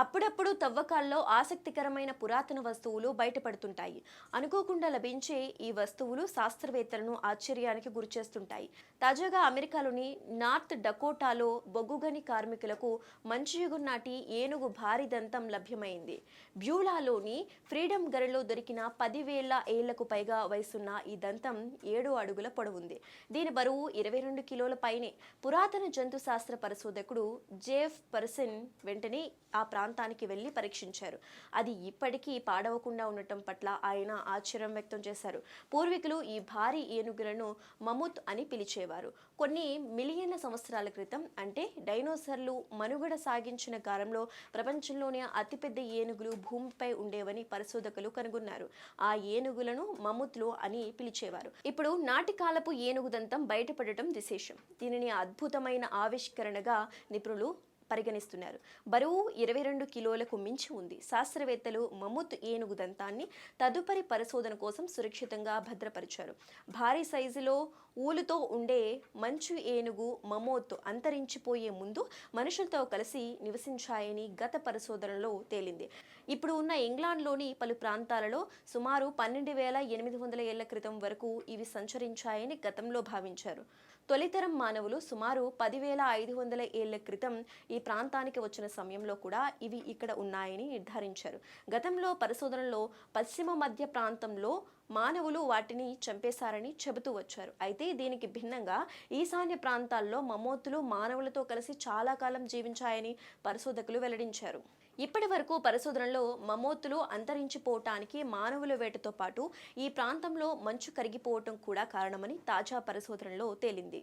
అప్పుడప్పుడు తవ్వకాల్లో ఆసక్తికరమైన పురాతన వస్తువులు బయటపడుతుంటాయి. అనుకోకుండా లభించే ఈ వస్తువులు శాస్త్రవేత్తలను ఆశ్చర్యానికి గురిచేస్తుంటాయి. తాజాగా అమెరికాలోని నార్త్ డకోటాలో బొగ్గుగని కార్మికులకు మంచుయుగం నాటి ఏనుగు భారీ దంతం లభ్యమైంది. బ్యూలాలోని ఫ్రీడమ్ గరిలో దొరికిన పదివేల ఏళ్ళకు పైగా వయసున్న ఈ దంతం ఏడు అడుగుల పొడవుంది. దీని బరువు ఇరవై రెండు కిలోల పైనే. పురాతన జంతు శాస్త్ర పరిశోధకుడు జేఫ్ పర్సన్ వెంటనే ఆ ప్రాంతం ప్రాంతానికి వెళ్ళి పరీక్షించారు. అది ఇప్పటికీ పాడవకుండా ఉండటం పట్ల ఆయన ఆశ్చర్యం వ్యక్తం చేశారు. పూర్వీకులు ఈ భారీ ఏనుగులను మముత్ అని పిలిచేవారు. కొన్ని మిలియన్ల సంవత్సరాల క్రితం అంటే డైనోసర్లు మనుగడ సాగించిన కాలంలో ప్రపంచంలోనే అతిపెద్ద ఏనుగులు భూమిపై ఉండేవని పరిశోధకులు కనుగొన్నారు. ఆ ఏనుగులను మముత్లు అని పిలిచేవారు. ఇప్పుడు నాటి కాలపు ఏనుగు దంతం బయటపడటం విశేషం. దీనిని అద్భుతమైన ఆవిష్కరణగా నిపుణులు పరిగణిస్తున్నారు. బరువు ఇరవై రెండు కిలోలకు మించి ఉంది. శాస్త్రవేత్తలు మమూత్ ఏనుగు దంతాన్ని తదుపరి పరిశోధన కోసం సురక్షితంగా భద్రపరిచారు. భారీ సైజులో ఊలుతో ఉండే మంచు ఏనుగు మమోత్ అంతరించిపోయే ముందు మనుషులతో కలిసి నివసించాయని గత పరిశోధనలో తేలింది. ఇప్పుడు ఉన్న ఇంగ్లాండ్లోని పలు ప్రాంతాలలో సుమారు పన్నెండు వేల ఎనిమిది వందల ఏళ్ళ క్రితం వరకు ఇవి సంచరించాయని గతంలో భావించారు. తొలితరం మానవులు సుమారు పదివేల ఐదు వందల ఏళ్ళ క్రితం ఈ ప్రాంతానికి వచ్చిన సమయంలో కూడా ఇవి ఇక్కడ ఉన్నాయని నిర్ధారించారు. గతంలో పరిశోధనలో పశ్చిమ మధ్య ప్రాంతంలో మానవులు వాటిని చంపేశారని చెబుతూ వచ్చారు. అయితే దీనికి భిన్నంగా ఈశాన్య ప్రాంతాల్లో మమోతులు మానవులతో కలిసి చాలా కాలం జీవించాయని పరిశోధకులు వెల్లడించారు. ఇప్పటి వరకు పరిశోధనలో మమోతులు అంతరించిపోవటానికి మానవుల వేటతో పాటు ఈ ప్రాంతంలో మంచు కరిగిపోవటం కూడా కారణమని తాజా పరిశోధనలో తేలింది.